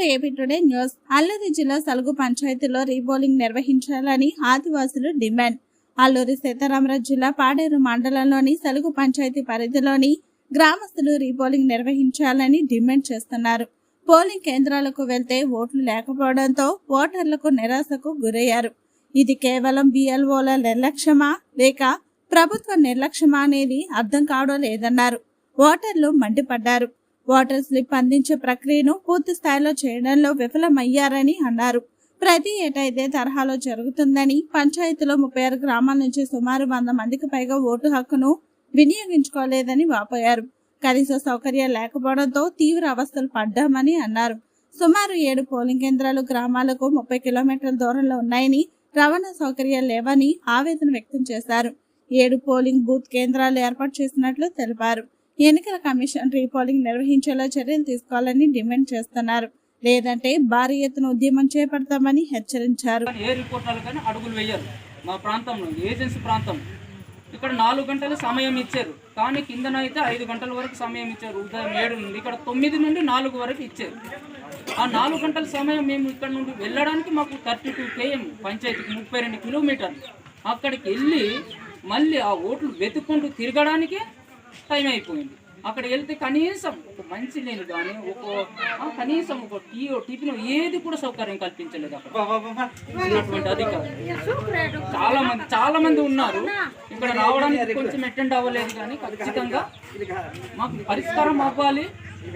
ఇప్పుడు AP today news. Alluri జిల్లా సలుగు పంచాయతీలో రీబోలింగ్ నిర్వహించాలని ఆదివాసులు డిమాండ్. అల్లూరి సీతారామరాజు జిల్లా పాడేరు మండలంలోని సలుగు పంచాయతీ పరిధిలోని గ్రామస్తులు రీపోలింగ్ నిర్వహించాలని డిమాండ్ చేస్తున్నారు. పోలింగ్ కేంద్రాలకు వెళ్తే ఓట్లు లేకపోవడంతో ఓటర్లకు నిరాశకు గురయ్యారు. ఇది కేవలం బిఎల్ఓల నిర్లక్ష్యమా లేక ప్రభుత్వ నిర్లక్ష్యమా అనేది అర్థం కావడం లేదన్నారు. ఓటర్లు మండిపడ్డారు. ఓటర్ స్లిప్ అందించే ప్రక్రియను పూర్తి స్థాయిలో చేయడంలో విఫలమయ్యారని అన్నారు. ప్రతి ఏటా ఇదే తరహాలో జరుగుతుందని పంచాయతీలో ముప్పై ఆరు గ్రామాల నుంచి సుమారు వంద మందికి పైగా ఓటు హక్కును వినియోగించుకోలేదని వాపోయారు. కనీస సౌకర్యాలు లేకపోవడంతో తీవ్ర అవస్థలు పడ్డామని అన్నారు. సుమారు ఏడు పోలింగ్ కేంద్రాలు గ్రామాలకు ముప్పై కిలోమీటర్ల దూరంలో ఉన్నాయని రవాణా సౌకర్యాలు లేవని ఆవేదన వ్యక్తం చేశారు. ఏడు పోలింగ్ బూత్ కేంద్రాలు ఏర్పాటు చేసినట్లు తెలిపారు. ఎన్నికల కమిషన్ రీపోలింగ్ నిర్వహించేలా చర్యలు తీసుకోవాలని డిమాండ్ చేస్తున్నారు. లేదంటే భారీ ఎత్తున ఉద్యమం చేపడతామని హెచ్చరించారు. ఏ రిపోర్టర్లు కానీ అడుగులు వేయరు. మా ప్రాంతంలో ఏజెన్సీ ప్రాంతం ఇక్కడ నాలుగు గంటల సమయం ఇచ్చారు. కానీ కిందన అయితే ఐదు గంటల వరకు సమయం ఇచ్చారు. ఉదయం ఏడు నుండి ఇక్కడ తొమ్మిది నుండి నాలుగు వరకు ఇచ్చారు. ఆ నాలుగు గంటల సమయం మేము ఇక్కడ నుండి వెళ్ళడానికి మాకు థర్టీ టూ కేఎం పంచాయతీకి ముప్పై రెండు కిలోమీటర్లు. అక్కడికి వెళ్ళి మళ్ళీ ఆ ఓట్లు వెతుక్కుంటూ తిరగడానికి టైం అయిపోయింది. అక్కడ వెళ్తే కనీసం ఒక మంచి లేని కానీ ఒక కనీసం ఒక టీ టిఫిన్ ఏది కూడా సౌకర్యం కల్పించలేదు అక్కడ. అధికారులు. చాలా మంది చాలా మంది ఉన్నారు. ఇక్కడ రావడానికి కొంచెం అటెండ్ అవ్వలేదు కానీ ఖచ్చితంగా మాకు పరిష్కారం అవ్వాలి.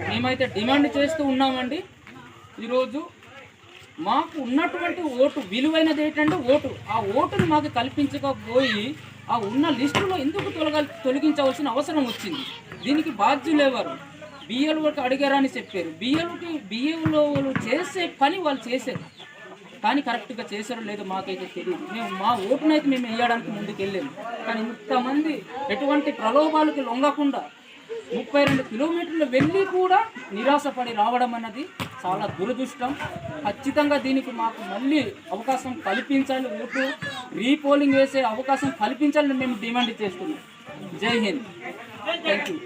మేమైతే డిమాండ్ చేస్తూ ఉన్నామండి. ఈరోజు మాకు ఉన్నటువంటి ఓటు విలువైనది ఏంటంటే ఓటు. ఆ ఓటును మాకు కల్పించకపోయి ఆ ఉన్న లిస్టులో ఎందుకు తొలగ తొలగించవలసిన అవసరం వచ్చింది? దీనికి బాధ్యులు ఎవరు? బిఎల్ఓకి అడిగారని చెప్పారు. బిఎల్ఓకి వాళ్ళు చేసే పని వాళ్ళు చేశారు. కానీ కరెక్ట్గా చేశారో లేదో మాకైతే తెలియదు మేము మా ఓటునైతే మేము వేయడానికి ముందుకు వెళ్ళాము కానీ ఇంతమంది ఎటువంటి ప్రలోభాలకి లొంగకుండా ముప్పై రెండు కిలోమీటర్లు వెళ్ళి కూడా నిరాశపడి రావడం అన్నది చాలా దురదృష్టం. ఖచ్చితంగా దీనికి మాకు మళ్ళీ అవకాశం కల్పించాలి. ఓటు రీపోలింగ్ వేసే అవకాశం కల్పించాలని మేము డిమాండ్ చేస్తున్నాం. జై హింద్. Thank you